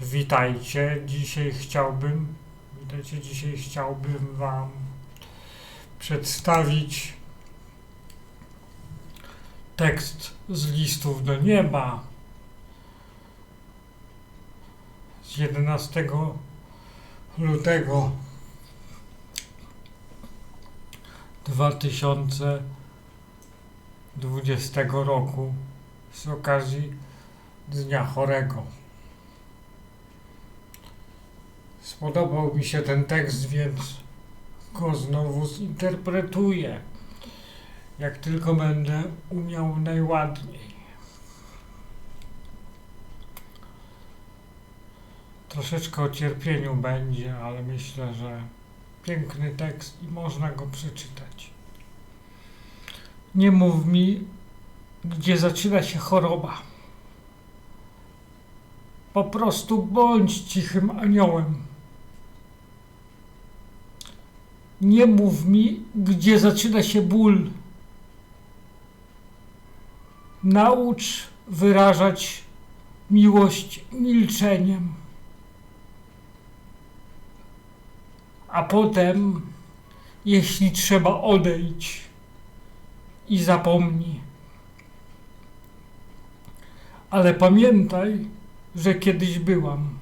Witajcie. Dzisiaj chciałbym, witajcie, dzisiaj chciałbym Wam przedstawić tekst z listów do nieba z 11 lutego 2020 roku z okazji Dnia Chorego. Spodobał mi się ten tekst, więc go znowu zinterpretuję. Jak tylko będę umiał najładniej. Troszeczkę o cierpieniu będzie, ale myślę, że piękny tekst i można go przeczytać. Nie mów mi, gdzie zaczyna się choroba. Po prostu bądź cichym aniołem. Nie mów mi, gdzie zaczyna się ból. Naucz wyrażać miłość milczeniem. A potem, jeśli trzeba, odejdź i zapomnij. Ale pamiętaj, że kiedyś byłam.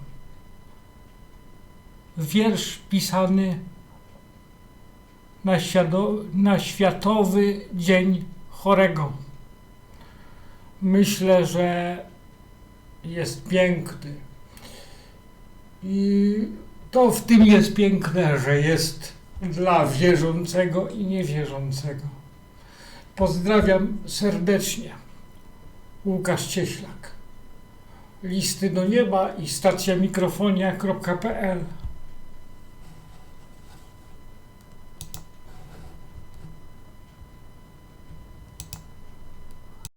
Wiersz pisany na, na Światowy Dzień Chorego. Myślę, że jest piękny. I to w tym jest piękne, że jest dla wierzącego i niewierzącego. Pozdrawiam serdecznie. Łukasz Cieślak listy do nieba i stacja mikrofonia.pl